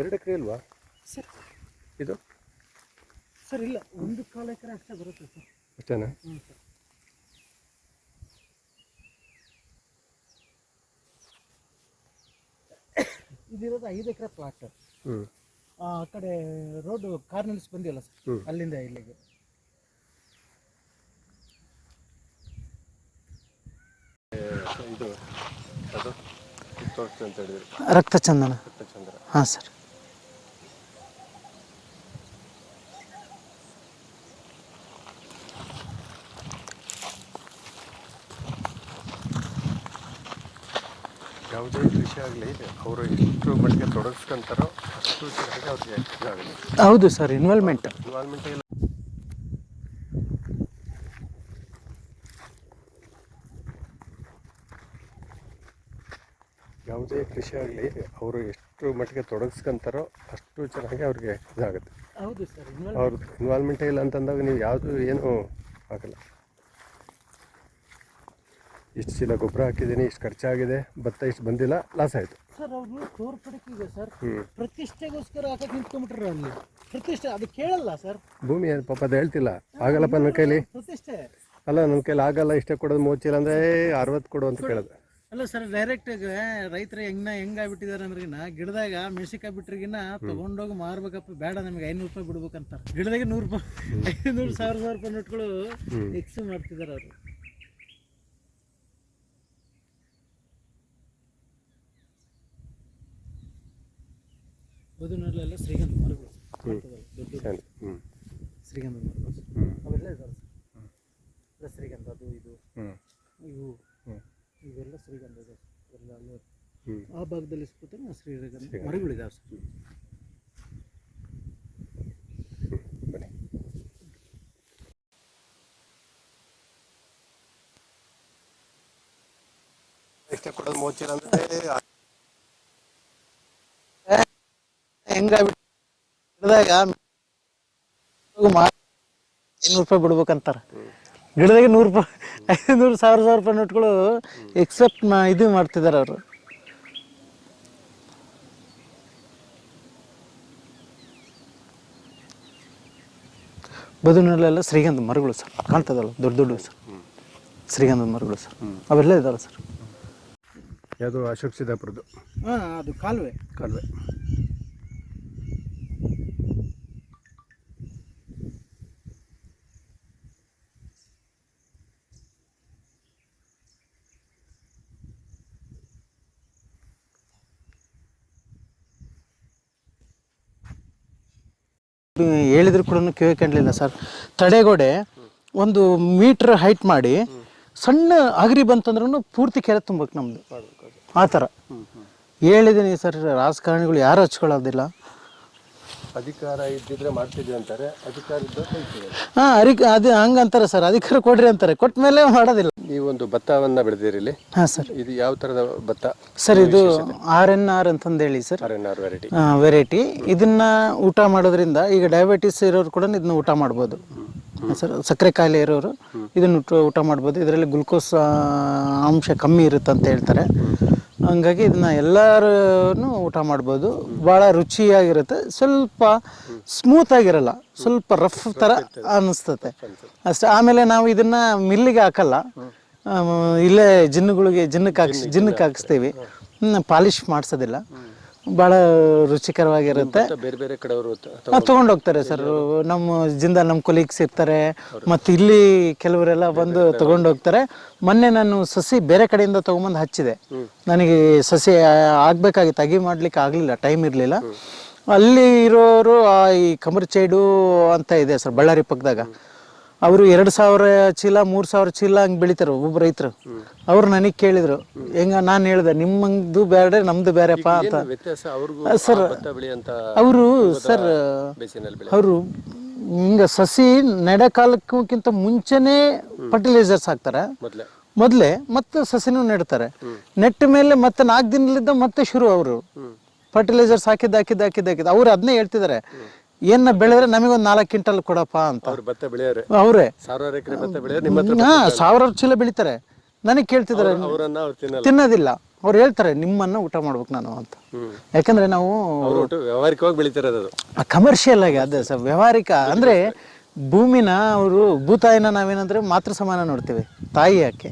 ಎರಡು ಎಕರೆ ಇಲ್ವಾ? ಸರ್. ಇದು? ಸರ್ ಇಲ್ಲ ಒಂದು ಕಾಲು ಎಕರೆ ಅಷ್ಟೇ ಬರುತ್ತೆ ಸರ್. ಅಷ್ಟೇನಾ? ಹ್ಞೂ ಸರ್. ಇದಿರೋದು ಐದು ಎಕರೆ ಪ್ಲಾಟ್ ಹ್ಞೂ ಆ ಕಡೆ ರೋಡ್ ಕಾರ್ ನಿಲ್ಸ್ ಬಂದಿಲ್ಲ ಸರ್. ಅಲ್ಲಿಂದ ಇಲ್ಲಿಗೆ. ಇದು ಅದು ರಕ್ತ ಅಂತ ಹೇಳಿದ್ರು. ರಕ್ತಚಂದನ. ಹಾಂ ಸರ್ ಯಾವುದೇ ಕೃಷಿ ಆಗಲಿ ಅವರು ಎಷ್ಟು ಮಟ್ಟಿಗೆ ತೊಡಗಿಸ್ಕೊಂತಾರೋ ಅಷ್ಟು ಚೆನ್ನಾಗಿ ಅವ್ರಿಗೆ ಇದಾಗುತ್ತೆ. ಹೌದು ಸರ್ ಇನ್ವಾಲ್ವ್ಮೆಂಟ್ ಇನ್ವಾಲ್ಮೆಂಟ್ ಇಲ್ಲ. ಯಾವುದೇ ಕೃಷಿ ಆಗಲಿ ಅವರು ಎಷ್ಟು ಮಟ್ಟಿಗೆ ತೊಡಗಿಸ್ಕೊಂತಾರೋ ಅಷ್ಟು ಚೆನ್ನಾಗಿ ಅವ್ರಿಗೆ ಇದಾಗುತ್ತೆ. ಹೌದು ಸರ್ ಅವ್ರ ಇನ್ವಾಲ್ವ್ಮೆಂಟೇ ಇಲ್ಲ ಅಂತಂದಾಗ ನೀವು ಯಾವುದು ಏನು ಆಗಲ್ಲ. ಇಷ್ಟು ಚೀಲ ಗೊಬ್ಬರ ಹಾಕಿದ್ದೀನಿ ಇಷ್ಟು ಖರ್ಚಾಗಿದೆ ಭತ್ತ ಇಷ್ಟು ಬಂದಿಲ್ಲ ಲಾಸ್ ಆಯಿತು. ಸರ್ ಅವರು ತೋರ್ಪಡಕ್ಕಿದೆ ಸರ್ ಪ್ರತಿಷ್ಠೆಗೋಸ್ಕರ ಹಾಕಕ್ಕೆ ನಿಂತ್ಕೊಂಡ್ಬಿಟ್ರ ಅಲ್ಲಿ ಪ್ರತಿಷ್ಠೆ ಅದು ಕೇಳಲ್ಲ ಸರ್. ಭೂಮಿ ಏನು ಪಾಪ ಅದು ಹೇಳ್ತಿಲ್ಲ. ಆಗಲ್ಲಪ್ಪ ನನ್ನ ಕೈಲಿ. ಪ್ರತಿಷ್ಠೆ. ಅಲ್ಲ ನನ್ನ ಕೈಲಿ ಆಗಲ್ಲ ಇಷ್ಟೇ ಕೊಡೋದು ಮೂವತ್ತು ಚೀಲ ಅಂದರೆ ಅರವತ್ತು ಕೊಡು ಅಂತ ಕೇಳೋದು. ಅಲ್ಲ ಸರ್ ಡೈರೆಕ್ಟ್ ರೈತರು ಹೆಂಗ ಹೆಂಗಾಗ್ಬಿಟ್ಟಿದ್ದಾರೆ ಅಂದ್ರಿಗಿನ ಗಿಡದಾಗ ಮೆಣಸಿಕಾಯಿ ಬಿಟ್ರಿಗಿನ ತಗೊಂಡೋಗಿ ಮಾರ್ಬೇಕಪ್ಪ ಬೇಡ ನಮಗೆ ಐನೂರು ರೂಪಾಯಿ ಬಿಡ್ಬೇಕಂತಾರೆ. ಗಿಡದಾಗ ನೂರು ರೂಪಾಯಿ ಐನೂರು ಸಾವಿರ ಸಾವಿರ ರೂಪಾಯಿ ನೋಟ್ಗಳು ಎಕ್ಸ್ ಮಾಡ್ತಿದ್ದಾರೆ ಅವರು. ಬದುನಲ್ಲೆಲ್ಲ ಶ್ರೀಗಂಧ ಮರಗಳು. ದೊಡ್ಡ ಹ್ಞೂ ಶ್ರೀಗಂಧ ಮರಗಳು. ಅವೆಲ್ಲ ಇದಾವೆ ಸರ್. ಎಲ್ಲ ಶ್ರೀಗಂಧ ಅದು ಇದು. ಹ್ಞೂ ಇವು. ಹ್ಞೂ ಇವೆಲ್ಲ ಶ್ರೀಗಂಧ ಇದೆ ಎಲ್ಲ ಅಲ್ಲೇ. ಹ್ಞೂ ಆ ಭಾಗದಲ್ಲಿ ಸಿಗುತ್ತೆ ಶ್ರೀಗಂಧ ಮರಗಳಿದಾವೆ ಸರ್. ಕೊಡೋದು ಮೋಚಿರ ಅಂದರೆ ಗಿಡದಾಗ ಐನೂರು ರೂಪಾಯಿ ಬಿಡ್ಬೇಕಂತಾರ. ಗಿಡದಾಗ ನೂರು ರೂಪಾಯಿ ಐನೂರು ಸಾವಿರ ಸಾವಿರ ರೂಪಾಯಿ ನೋಟ್ಗಳು ಎಕ್ಸೆಪ್ಟ್ ಇದು ಮಾಡ್ತಿದ್ದಾರೆ ಅವರು. ಬದುನಲ್ಲೆಲ್ಲ ಶ್ರೀಗಂಧ ಮರಗಳು ಸರ್ ಕಾಣ್ತದಲ್ಲ ದೊಡ್ಡ ದೊಡ್ಡ ಸರ್. ಶ್ರೀಗಂಧದ ಮರಗಳು ಸರ್ ಅವೆಲ್ಲ ಇದಾವೆ ಸರ್. ಯಾವುದು ಅಶೋಕ್ ಸಿದ್ದಾಪುರದ್ದು. ಹಾಂ ಅದು ಕಾಲುವೆ. ಕಾಲುವೆ. ಹೇಳಿದ್ರು ಕೂಡ ಕಿವಿ ಸರ್. ತಡೆಗೋಡೆ ಒಂದು ಮೀಟ್ರ್ ಹೈಟ್ ಮಾಡಿ ಸಣ್ಣ ಅಗರಿ ಬಂತಂದ್ರೂ ಪೂರ್ತಿ ಕೆರೆ ತುಂಬಬೇಕು ನಮ್ದು. ಆ ಥರ. ಹೇಳಿದ್ದೀನಿ ಸರ್, ರಾಜಕಾರಣಿಗಳು ಯಾರು ಹಚ್ಕೊಳ್ಳೋದಿಲ್ಲ. ಅಧಿಕಾರ ಇದ್ದಿದ್ರೆ ಮಾಡ್ತಿದ್ವಿ ಅಂತಾರೆ ಅಧಿಕಾರ ಹಾಂ ಅರಿಕ ಅದು ಹಂಗಂತಾರೆ ಸರ್ ಅಧಿಕಾರ ಕೊಡ್ರಿ ಅಂತಾರೆ. ಕೊಟ್ಟ ಮೇಲೆ ಮಾಡೋದಿಲ್ಲ ಒಂದು ಭತ್ತವನ್ನು ಬೆಳೆದಿರಿ ಇಲ್ಲಿ? ಹಾಂ ಸರ್. ಇದು ಯಾವ ಥರದ ಭತ್ತ? ಸರ್ ಇದು ಆರ್ ಎನ್ ಆರ್ ಅಂತಂದೇಳಿ sir. R N R variety variety ಇದನ್ನ ಊಟ ಮಾಡೋದ್ರಿಂದ ಈಗ ಡಯಾಬಿಟಿಸ್ ಇರೋರು ಕೂಡ ಇದನ್ನ ಊಟ ಮಾಡ್ಬೋದು. ಸರ್ ಸಕ್ಕರೆ ಕಾಯಿಲೆ ಇರೋರು ಇದನ್ನು ಊಟ- ಊಟ ಮಾಡ್ಬೋದು. ಇದರಲ್ಲಿ ಗ್ಲುಕೋಸ್ ಅಂಶ ಕಮ್ಮಿ ಇರುತ್ತೆ ಅಂತ ಹೇಳ್ತಾರೆ ಹಂಗಾಗಿ ಇದನ್ನ ಎಲ್ಲರೂ ಊಟ ಮಾಡ್ಬೋದು. ಭಾಳ ರುಚಿಯಾಗಿರುತ್ತೆ. ಸ್ವಲ್ಪ ಸ್ಮೂತ್ ಆಗಿರಲ್ಲ. ಸ್ವಲ್ಪ ರಫ್ ಥರ ಅನಿಸ್ತತೆ. ಅಷ್ಟೇ. ಆಮೇಲೆ ನಾವು ಇದನ್ನ ಮಿಲ್ಲಿಗೆ ಹಾಕಲ್ಲ. ಇಲ್ಲೇ ಜಿನ್ನುಗಳಿಗೆ ಜಿನ್ನಕ್ಕೆ ಹಾಕ್ಸ್ ಜಿನ್ನಕ್ಕೆ ಹಾಕಿಸ್ತೀವಿ. ಪಾಲಿಶ್ ಮಾಡಿಸೋದಿಲ್ಲ. ಭಾಳ ರುಚಿಕರವಾಗಿರುತ್ತೆ. ಬೇರೆ ಬೇರೆ ಕಡೆಯವರು ತೊಗೊಂಡು ಹೋಗ್ತಾರೆ ಸರ್. ನಮ್ಮ ಜಿಂದ ನಮ್ಮ ಕೊಲೀಗ್ಸ್ ಇರ್ತಾರೆ. ಮತ್ತು ಇಲ್ಲಿ ಕೆಲವರೆಲ್ಲ ಬಂದು ತಗೊಂಡು ಹೋಗ್ತಾರೆ. ಮೊನ್ನೆ ನಾನು ಸಸಿ ಬೇರೆ ಕಡೆಯಿಂದ ತೊಗೊಂಬಂದು ಹಚ್ಚಿದೆ. ನನಗೆ ಸಸಿ ಆಗಬೇಕಾಗಿತ್ತು ಅಗಿ ಮಾಡ್ಲಿಕ್ಕೆ ಆಗಲಿಲ್ಲ ಟೈಮ್ ಇರಲಿಲ್ಲ. ಅಲ್ಲಿ ಇರೋರು ಆ ಈ ಕಮರ್ಚೈಡು ಅಂತ ಇದೆ ಸರ್ ಬಳ್ಳಾರಿ ಪಕ್ಕದಾಗ. ಅವರು ಎರಡು ಸಾವಿರ ಚೀಲ ಮೂರು ಸಾವಿರ ಚೀಲ ಹಂಗೆ ಬೆಳಿತಾರೆ ಒಬ್ಬ ರೈತರು. ಅವ್ರು ನನಗೆ ಕೇಳಿದ್ರು ಹೆಂಗ? ನಾನು ಹೇಳ್ದೆ ನಿಮ್ಮದು ಬೇರೆ ನಮ್ದು ಬೇರೆಪ್ಪ ಅಂತ. ಸರ್ ಅವರು ಸರ್ ಅವರು ಹಿಂಗ ಸಸಿ ನೆಡಕಾಲಕ್ಕಿಂತ ಮುಂಚೆನೇ ಫರ್ಟಿಲೈಸರ್ಸ್ ಹಾಕ್ತಾರೆ. ಮೊದಲೇ. ಮೊದಲೇ ಮತ್ತೆ ಸಸಿನೂ ನೆಡ್ತಾರೆ. ನೆಟ್ಟ ಮೇಲೆ ಮತ್ತೆ ನಾಲ್ಕು ದಿನಲಿದ್ದ ಮತ್ತೆ ಶುರು ಅವರು. ಫರ್ಟಿಲೈಸರ್ಸ್ ಹಾಕಿದ್ದು ಹಾಕಿದ್ದು ಹಾಕಿದ್ದು ಹಾಕಿದ್ದು. ಅವ್ರು ಅದನ್ನೇ ಹೇಳ್ತಿದ್ದಾರೆ ಏನ ಬೆಳೆದ್ರೆ ನಮಗೊಂದು ನಾಲ್ಕು ಕ್ವಿಂಟಲ್ ಕೊಡಪ್ಪ ಅಂತ. ಅವ್ರು ಭತ್ತ ಬೆಳೆಯೋರೆ. ಅವರೇ. ಸಾವಿರಾರು ಎಕರೆ ಭತ್ತ ಬೆಳೆಯೋರು ನಿಮ್ಮ ಹತ್ರ ಹಾ ಸಾವಿರಾರು ಚೀಲ ಬೆಳಿತಾರೆ. ನನಗೆ ಕೇಳ್ತಿದ್ದಾರೆ ಅವರನ್ನ ಅವ್ರು ತಿನ್ನಲ್ಲ. ತಿನ್ನೋದಿಲ್ಲ. ಅವ್ರು ಹೇಳ್ತಾರೆ ನಿಮ್ಮನ್ನ ಊಟ ಮಾಡ್ಬೇಕು ನಾನು ಅಂತ. ಯಾಕಂದ್ರೆ ನಾವು ಅವರು ಒಟ್ಟು ವ್ಯಾವಹಾರಿಕವಾಗಿ ಬೆಳಿತಿರೋದು ಅದು. ಕಮರ್ಷಿಯಲ್ ಆಗಿ ಅದೇ ಸರ್ ವ್ಯಾವಹಾರಿಕ. ಅಂದ್ರೆ ಭೂಮಿನ ಅವರು ಭೂತಾಯಿನ ನಾವೇನಂದ್ರೆ ಮಾತೃ ಸಮಾನ ನೋಡ್ತೀವಿ. ತಾಯಿ ಆಕೆ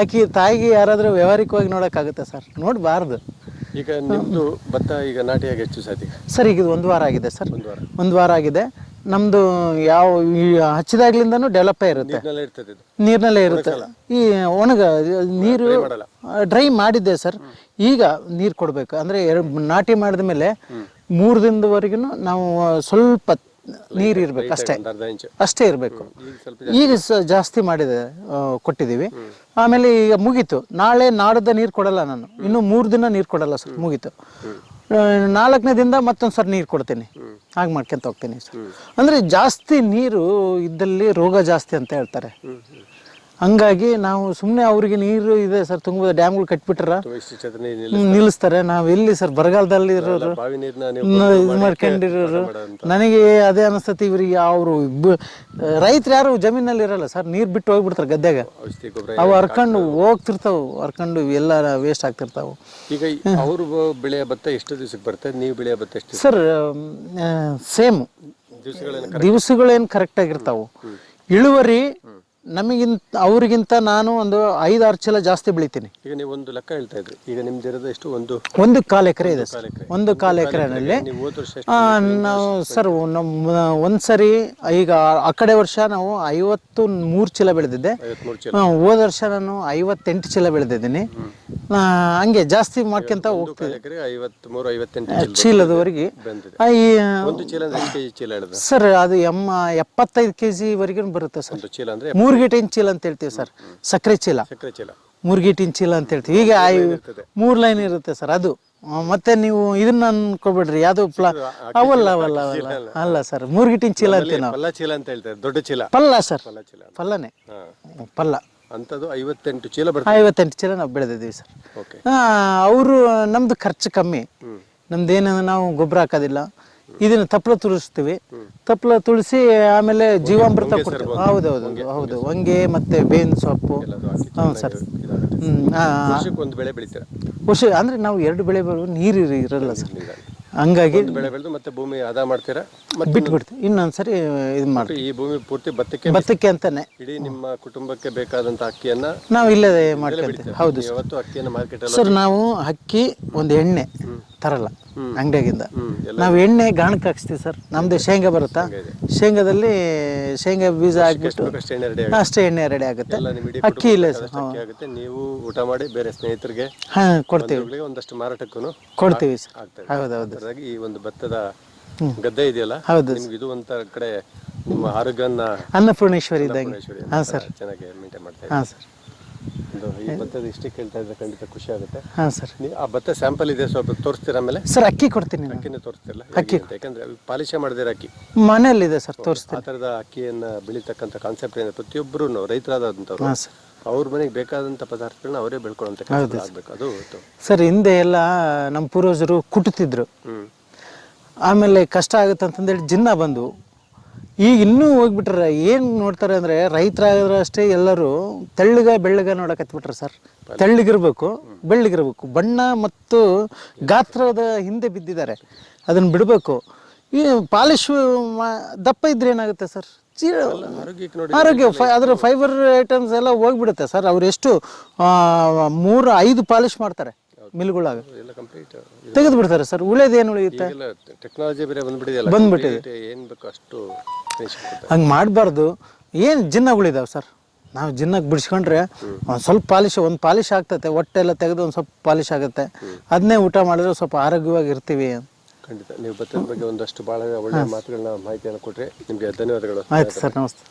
ಆಕೆ ತಾಯಿಗೆ ಯಾರಾದರೂ ವ್ಯಾವಹಾರಿಕವಾಗಿ ನೋಡೋಕ್ಕಾಗುತ್ತೆ ಸರ್? ನೋಡಬಾರ್ದು. ಈಗ ನಿಮ್ದು ಭತ್ತ ಈಗ ನಾಟಿಯಾಗಿ ಹೆಚ್ಚು ಸತಿ ಸರ್ ಈಗ ಒಂದು ವಾರ ಆಗಿದೆ ಸರ್. ಒಂದು ವಾರ. ಒಂದು ವಾರ ಆಗಿದೆ. ನಮ್ಮದು ಯಾವ ಈ ಹಚ್ಚಿದಾಗ್ಲಿಂದನೂ ಡೆವಲಪ್ ಇರುತ್ತೆ. ನೀರಿನಲ್ಲೇ ಇರ್ತದೆ ಇದು. ನೀರಿನಲ್ಲೇ ಇರುತ್ತೆ. ಈ ಒಣಗ ನೀರು ಡ್ರೈ ಮಾಡಿದ್ದೆ ಸರ್. ಈಗ ನೀರು ಕೊಡಬೇಕು. ಅಂದರೆ ಎರಡು ನಾಟಿ ಮಾಡಿದ ಮೇಲೆ ಮೂರು ದಿನದವರೆಗೂ ನಾವು ಸ್ವಲ್ಪ ನೀರು ಇರಬೇಕು ಅಷ್ಟೇ. ಅಷ್ಟೇ ಇರಬೇಕು. ಈಗ ಜಾಸ್ತಿ. ಮಾಡಿದೆ ಕೊಟ್ಟಿದ್ದೀವಿ. ಆಮೇಲೆ ಈಗ ಮುಗೀತು. ನಾಳೆ ನಾಡ್ದ ನೀರು ಕೊಡಲ್ಲ ನಾನು. ಇನ್ನು ಮೂರು ದಿನ ನೀರು ಕೊಡಲ್ಲ ಸರ್ ಮುಗೀತು. ನಾಲ್ಕನೇ ದಿನದ ಮತ್ತೊಂದು ಸರ್ ನೀರು ಕೊಡ್ತೀನಿ. ಹಾಗೆ ಮಾಡ್ಕೊಂತ ಹೋಗ್ತೀನಿ ಸರ್. ಅಂದರೆ ಜಾಸ್ತಿ ನೀರು ಇದ್ದಲ್ಲಿ ರೋಗ ಜಾಸ್ತಿ ಅಂತ ಹೇಳ್ತಾರೆ. ಹಂಗಾಗಿ ನಾವು ಸುಮ್ಮನೆ ಅವ್ರಿಗೆ ನೀರು ಇದೆ ಸರ್ ತುಂಬ ಡ್ಯಾಮ್ಗಳು ಕಟ್ಬಿಟ್ರ. ನಿಲ್ಲಿಸ್ತಾರೆ. ನಾವು ಎಲ್ಲಿ ಸರ್ ಬರಗಾಲದಲ್ಲಿ ಇರೋರು? ಇದು ಮಾಡ್ಕೊಂಡಿರೋರು? ನನಗೆ ಅದೇ ಅನಿಸ್ತತಿ ಇವ್ರಿಗೆ ಅವರು ರೈತರು ಯಾರು ಜಮೀನಲ್ಲಿ ಇರಲ್ಲ ಸರ್ ನೀರು ಬಿಟ್ಟು ಹೋಗ್ಬಿಡ್ತಾರೆ ಗದ್ದೆಗ. ಅವು ಹರ್ಕೊಂಡು ಹೋಗ್ತಿರ್ತಾವು ಹರ್ಕೊಂಡು ಎಲ್ಲ ವೇಸ್ಟ್ ಆಗ್ತಿರ್ತಾವು. ಈಗ ಅವರು ಬೆಳೆಯ ಭತ್ತ ಎಷ್ಟು ದಿವಸಕ್ಕೆ ಬರ್ತದೆ ನೀವು ಬೆಳೆಯ ಭತ್ತ ಎಷ್ಟು ಸರ್ ಸೇಮ್ ದಿವಸಗಳೇನ್ ಕರೆಕ್ಟ್ ಕರೆಕ್ಟಾಗಿರ್ತಾವು ಇಳುವರಿ ನಮಗಿಂತ ಅವ್ರಿಗಿಂತ ನಾನು ಒಂದು ಐದಾರು ಚೀಲ ಜಾಸ್ತಿ ಬೆಳಿತೀನಿ. ಈಗ ನೀವು ಒಂದು ಲೆಕ್ಕ ಹೇಳ್ತಾ ಇದ್ರಿ. ಈಗ ನಿಮ್ದು ಇರೋದು ಎಷ್ಟು? ಒಂದು ಒಂದು ಕಾಲು ಎಕರೆ ಇದೆ ಸರ್ ಎಕರೆ. ಒಂದು ಕಾಲು ಎಕರೆನಲ್ಲಿ ನೀವು ಹೋದ ವರ್ಷ ಎಷ್ಟು ನಾವು ಸರ್ ನಮ್ಮ ಒಂದ್ಸರಿ ಈಗ ಆ ಕಡೆ ವರ್ಷ ನಾವು ಐವತ್ತು ಮೂರು ಚೀಲ ಬೆಳೆದಿದ್ದೆ. ಐವತ್ಮೂರು ಚೀಲ. ಹೋದ ವರ್ಷ ನಾನು ಐವತ್ತೆಂಟು ಚೀಲ ಬೆಳೆದಿದ್ದೀನಿ. ಆ, ಹಂಗೆ ಜಾಸ್ತಿ ಮಾಡ್ಕೊಂತ ಹೋಗ್ತೀನಿ ಕಾಲು ಎಕರೆ ಐವತ್ಮೂರು ಐವತ್ತೆಂಟು ಚೀಲ ಚೀಲದವರೆಗೆ ಬಂದಿದೆ. ಆ, ಈ ಒಂದು ಚೀಲ ಅಂದ್ರೆ ಎಷ್ಟು ಕೆಜಿ ಚೀಲ ಹೇಳಿದ ಸರ್ ಅದು ಎಮ್ಮ ಎಪ್ಪತ್ತೈದು ಕೆ ಜಿವರೆಗೂ ಬರುತ್ತೆ ಸರ್. ಒಂದು ಚೀಲ ಅಂದ್ರೆ ಮೂರ್ಗೇಟಿನ ಚೀಲ ಅಂತ ಹೇಳ್ತೀವಿ ಸರ್. ಸಕ್ಕರೆ ಚೀಲ. ಸಕ್ಕರೆ ಚೀಲ. ಮೂರ್ಗೇಟಿನ ಚೀಲ ಅಂತ ಹೇಳ್ತೀವಿ. ಈಗ. ಮೂರು ಲೈನ್ ಇರುತ್ತೆ ಸರ್ ಅದು. ಮತ್ತೆ ನೀವು ಇದನ್ನ ಅನ್ಕೋಬೇಡ್ರಿ ಯಾವುದು ಪ್ಲಾ ಅವಲ್ಲ ಅವಲ್ಲ ಅವಲ್ಲ. ಅಲ್ಲ ಸರ್ ಮೂರ್ಗಿಟಿನ ಚೀಲ ಅಂತೀವಿ ನಾವು. ಪಲ್ಲ ಚೀಲ ಅಂತ ಹೇಳ್ತಾರೆ ದೊಡ್ಡ ಚೀಲ. ಪಲ್ಲ ಸರ್. ಪಲ್ಲ ಚೀಲ ಪಲ್ಲನೇ. ಪಲ್ಲ. ಅಂಥದ್ದು ಐವತ್ತೆಂಟು ಚೀಲ ಬರ್ತದೆ. ಐವತ್ತೆಂಟು ಚೀಲ ನಾವು ಬೆಳೆದಿದ್ದೀವಿ ಸರ್. ಅವರು ನಮ್ದು ಖರ್ಚು ಕಮ್ಮಿ. ಹ್ಮ್. ನಮ್ದು ಏನಂದ್ರೆ ನಾವು ಗೊಬ್ಬರ ಹಾಕೋದಿಲ್ಲ. ಇದನ್ನ ತಪ್ಪಲ ತುಳಿಸ್ತೀವಿ. ತಪ್ಪಲ ತುಳಿಸಿ ಆಮೇಲೆ ಜೀವಾಮೃತ ಕೊಡ್ತೀವಿ. ಹೌದೌದು ಹೌದು ಹೊಂಗೆ ಮತ್ತೆ ಬೇವಿನ ಸೊಪ್ಪು. ಹ್ಞೂ ಸರ್. ಒಂದು ಬೆಳೆ ಬೆಳಿತೀರ? ವರ್ಷ ಅಂದ್ರೆ ನಾವು ಎರಡು ಬೆಳೆ ಬರುವ ನೀರು ಇರಲ್ಲ ಸರ್. ಹಂಗಾಗಿ ಬೆಳೆ ಬೆಳೆದು ಮತ್ತೆ ಭೂಮಿ ಹದ ಮಾಡ್ತೀರಾ? ಮತ್ತೆ ಬಿಟ್ಬಿಡ್ತೀವಿ. ಇನ್ನೊಂದ್ಸರಿ ಇದು ಮಾಡ್ತೀವಿ. ಈ ಭೂಮಿ ಪೂರ್ತಿ ಭತ್ತಕ್ಕೆ ಭತ್ತಕ್ಕೆ ಅಂತಾನೆ. ಇಡೀ ನಿಮ್ಮ ಕುಟುಂಬಕ್ಕೆ ಬೇಕಾದಂತ ಅಕ್ಕಿಯನ್ನ ನಾವು ಇಲ್ಲದೆ ಮಾಡ್ಕೊಂತೀವಿ. ಹೌದು ಯಾವತ್ತು ಅಕ್ಕಿಯನ್ನು ಮಾರ್ಕೆಟ್ ಸರ್ ನಾವು ಅಕ್ಕಿ ಒಂದು ಎಣ್ಣೆ. ತರಲ್ಲ. ಅಂಗಡಿಯಾಗಿಂದ. ನಾವು ಎಣ್ಣೆ ಗಾಣಕ್ಕೆ ಹಾಕ್ಸ್ತೀವಿ ಸರ್. ನಮ್ದು ಶೇಂಗಾ ಬರುತ್ತಾ? ಶೇಂಗಾದಲ್ಲಿ ಶೇಂಗಾ ಬೀಜ ಹಾಕ್ಬಿಟ್ಟು ಅಷ್ಟೇ ಎಣ್ಣೆ ರೆಡಿ ಆಗುತ್ತೆ. ಅಕ್ಕಿ ಇಲ್ಲ ಸರ್. ಆಗುತ್ತೆ. ನೀವು ಊಟ ಮಾಡಿ ಬೇರೆ ಸ್ನೇಹಿತರಿಗೆ ಹಾ ಕೊಡ್ತೀವಿ. ಒಂದಷ್ಟು ಮಾರಾಟಕ್ಕೂ ಕೊಡ್ತೀವಿ ಸರ್. ಹೌದೌದು ಈ ಒಂದು ಭತ್ತದ ಗದ್ದೆ ಇದೆಯಲ್ಲ ಹೌದು ಇದು ಒಂಥರ ಕಡೆ ನಿಮ್ಮ ಆರೋಗ್ಯವನ್ನ ಅನ್ನಪೂರ್ಣೇಶ್ವರಿ ಇದ್ದಂಗೆ. ಹಾ ಸರ್. ಚೆನ್ನಾಗಿ ಮೇಂಟೈನ್ ಮಾಡ್ತಾ ಹಾಂ ಸರ್. ಈ ಭತ್ತದ ಇಷ್ಟಕ್ಕೆ ಹೇಳ್ತಾ ಇದ್ರೆ ಖಂಡಿತ ಖುಷಿ ಆಗುತ್ತೆ. ಹಾಂ ಸರ್. ನೀವು ಆ ಭತ್ತ ಸ್ಯಾಂಪಲ್ ಇದೆ ಸ್ವಲ್ಪ ತೋರಿಸ್ತೀರ ಆಮೇಲೆ? ಸರ್ ಅಕ್ಕಿ ಕೊಡ್ತೀನಿ ನಾನು. ಅಕ್ಕಿನೇ ತೋರಿಸ್ತಿರಲ್ಲ? ಅಕ್ಕಿ. ಯಾಕಂದ್ರೆ ಪಾಲಿಶ ಮಾಡದಿರ ಅಕ್ಕಿ. ಮನೆಯಲ್ಲಿದೆ ಸರ್ ತೋರಿಸ್ತೀನಿ. ಆ ಥರದ ಅಕ್ಕಿಯನ್ನ ಬೆಳೀತಕ್ಕಂಥ ಕಾನ್ಸೆಪ್ಟ್ ಏನಿದೆ ಪ್ರತಿಯೊಬ್ಬರು ರೈತರಾದಂಥವ್ರು ಹಾಂ ಸರ್. ಅವ್ರ ಮನೆಗೆ ಬೇಕಾದಂಥ ಪದಾರ್ಥಗಳನ್ನ ಅವರೇ ಬೆಳ್ಕೊಳ್ಳೋಂಥ ಕೆಲಸ ಆಗಬೇಕು. ಅದು ಸರ್ ಹಿಂದೆ ಎಲ್ಲ ನಮ್ಮ ಪೂರ್ವಜರು ಕುಟ್ತಿದ್ರು. ಹ್ಮ್. ಆಮೇಲೆ ಕಷ್ಟ ಆಗುತ್ತೆ ಅಂತಂದೇಳಿ ಜಿನ್ನ ಬಂದು ಈಗ ಇನ್ನೂ ಹೋಗ್ಬಿಟ್ರೆ ಏನು ನೋಡ್ತಾರೆ ಅಂದರೆ ರೈತರಾದ್ರೆ ಅಷ್ಟೇ ಎಲ್ಲರೂ ತೆಳ್ಳಗ ಬೆಳ್ಳಗ ನೋಡಕತ್ಬಿಟ್ರೆ ಸರ್. ತೆಳ್ಳಗಿರ್ಬೇಕು ಬೆಳ್ಳಗಿರ್ಬೇಕು. ಬಣ್ಣ ಮತ್ತು ಗಾತ್ರದ ಹಿಂದೆ ಬಿದ್ದಿದ್ದಾರೆ. ಅದನ್ನು ಬಿಡಬೇಕು. ಈ ಪಾಲಿಶ್ ದಪ್ಪ ಇದ್ರೆ ಏನಾಗುತ್ತೆ ಸರ್? ಆರೋಗ್ಯ ಫೈ ಅದರ ಫೈಬರ್ ಐಟಮ್ಸ್ ಎಲ್ಲ ಹೋಗ್ಬಿಡುತ್ತೆ ಸರ್. ಅವ್ರು ಎಷ್ಟು ಮೂರು ಐದು ಪಾಲಿಶ್ ಮಾಡ್ತಾರೆ. ಮಿಲ್ಗಳಾಗ ಎಲ್ಲ ಕಂಪ್ಲೀಟ್ ತೆಗೆದು ಬಿಡ್ತಾರೆ ಸರ್ ಉಳಿಯೋದು ಏನು ಉಳಿಯುತ್ತೆ? ಟೆಕ್ನಾಲಜಿ ಬೇರೆ ಬಂದ್ಬಿಟ್ಟಿದೆ ಬಂದ್ಬಿಟ್ಟಿದೆ. ಏನು ಬೇಕು ಅಷ್ಟು finish ಹಂಗೆ ಮಾಡಬಾರ್ದು. ಏನು ಜಿನ್ನಗಳಿದಾವೆ ಸರ್? ನಾವು ಜಿನ್ನಕ್ಕೆ ಬಿಡಿಸ್ಕೊಂಡ್ರೆ ಒಂದು ಸ್ವಲ್ಪ ಪಾಲಿಶ್ ಒಂದು ಪಾಲಿಶ್ ಆಗ್ತತೆ. ಹೊಟ್ಟೆಲ್ಲ ತೆಗೆದು ಒಂದು ಸ್ವಲ್ಪ ಪಾಲಿಶ್ ಆಗುತ್ತೆ. ಅದನ್ನೇ ಊಟ ಮಾಡಿದ್ರೆ ಸ್ವಲ್ಪ ಆರೋಗ್ಯವಾಗಿ ಇರ್ತೀವಿ ಖಂಡಿತ. ನೀವು ಭತ್ತದ ಬಗ್ಗೆ ಒಂದಷ್ಟು ಭಾಳ ಒಳ್ಳೆಯ ಮಾತುಗಳನ್ನ ಮಾಹಿತಿಯನ್ನು ಕೊಟ್ರಿ. ನಿಮಗೆ ಧನ್ಯವಾದಗಳು. ಆಯ್ತು ಸರ್ ನಮಸ್ತೆ.